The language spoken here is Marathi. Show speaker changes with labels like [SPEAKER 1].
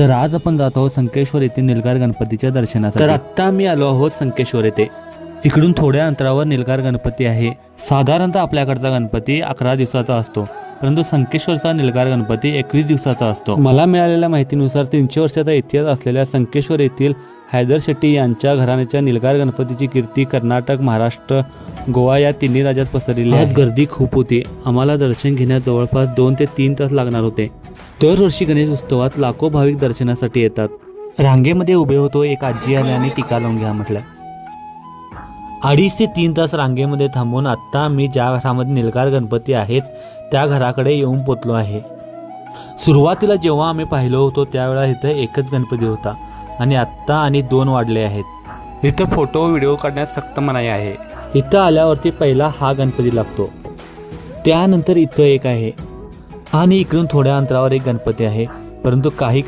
[SPEAKER 1] तर आज आपण जात आहोत संकेश्वर येथील निलगार गणपतीच्या दर्शनासाठी. तर आत्ता आम्ही आलो आहोत संकेश्वर येथे. इकडून थोड्या अंतरावर निलगार गणपती आहे. साधारणतः आपल्याकडचा गणपती अकरा दिवसाचा असतो. परंतु संकेश्वरचा निलगार गणपती एकवीस दिवसाचा असतो. मला मिळालेल्या माहितीनुसार तीनशे वर्षाचा इतिहास असलेल्या संकेश्वर येथील हैदर शेट्टी यांच्या घराण्याच्या निलगार गणपतीची कीर्ती कर्नाटक महाराष्ट्र गोवा या तिन्ही राज्यात पसरलेली आज गर्दी खूप होती. आम्हाला दर्शन घेण्यास जवळपास दोन ते तीन तास लागणार होते. दरवर्षी गणेश उत्सवात लाखो भाविक दर्शनासाठी येतात. रांगेमध्ये उभे होतो एक आजी आली आणि टीका लावून घ्या म्हटलं. अडीच ते तीन तास रांगेमध्ये थांबून आत्ता मी ज्या घरामध्ये निलगार गणपती आहेत त्या घराकडे येऊन पोचलो आहे. सुरुवातीला जेव्हा आम्ही पाहिलो होतो त्यावेळेला इथं एकच गणपती होता आणि आत्ता आणि दोन वाढले आहेत. इथं फोटो व्हिडिओ काढण्यास सक्त मनाई आहे. इथं आल्यावरती पहिला हा गणपती लागतो. त्यानंतर इथं एक आहे. आणि इकडून थोड्या अंतरावर एक गणपती आहे. परंतु काही